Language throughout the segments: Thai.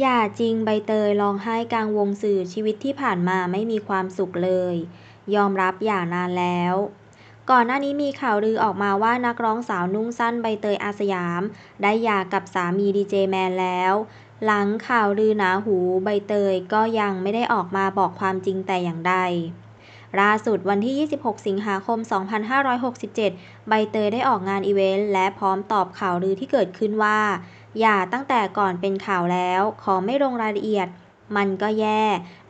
อย่าจริงใบเตยร้องไห้กลางวงสื่อ ชีวิตที่ผ่านมาไม่มีความสุขเลย ยอมรับหย่านานแล้ว ก่อนหน้านี้มีข่าวลือออกมาว่านักร้องสาวนุ่งสั้นใบเตย อาสยาม ได้หย่ากับสามีดีเจแมนแล้ว หลังข่าวลือหนาหูใบเตยก็ยังไม่ได้ออกมาบอกความจริงแต่อย่างใดล่าสุดวันที่ 26 สิงหาคม 2567 ใบเตยได้ออกงานอีเวนต์และพร้อมตอบข่าวลือที่เกิดขึ้นว่า หย่าตั้งแต่ก่อนเป็นข่าวแล้ว ขอไม่ลงรายละเอียด มันก็แย่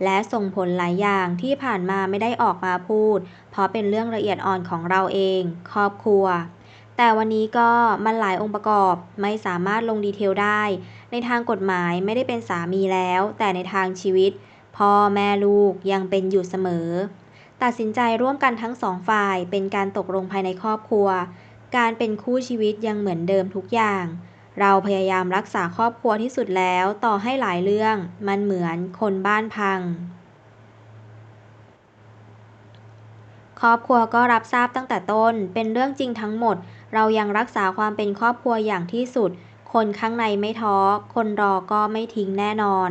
และส่งผลหลายอย่างที่ผ่านมาไม่ได้ออกมาพูด เพราะเป็นเรื่องละเอียดอ่อนของเราเอง ครอบครัว แต่วันนี้ก็มันหลายองค์ประกอบไม่สามารถลงดีเทลได้ ในทางกฎหมายไม่ได้เป็นสามีแล้ว แต่ในทางชีวิตพ่อแม่ลูกยังเป็นอยู่เสมอ ตัดสินใจร่วมกันทั้งสองฝ่ายเป็นการตกลงภายในครอบครัว การเป็นคู่ชีวิตยังเหมือนเดิมทุกอย่าง เราพยายามรักษาครอบครัวที่สุดแล้ว ต่อให้หลายเรื่อง มันเหมือนคนบ้านพัง ครอบครัวก็รับทราบตั้งแต่ต้น เป็นเรื่องจริงทั้งหมด เรายังรักษาความเป็นครอบครัวอย่างที่สุด คนข้างในไม่ท้อ คนรอก็ไม่ทิ้งแน่นอน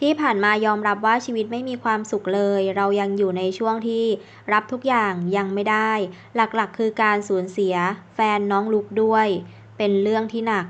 ที่ผ่านมายอมรับว่าชีวิตไม่มีความสุขเลย เรายังอยู่ในช่วงที่รับทุกอย่างยังไม่ได้ หลักๆ คือการสูญเสีย แฟนน้องลุกด้วย เป็นเรื่องที่หนัก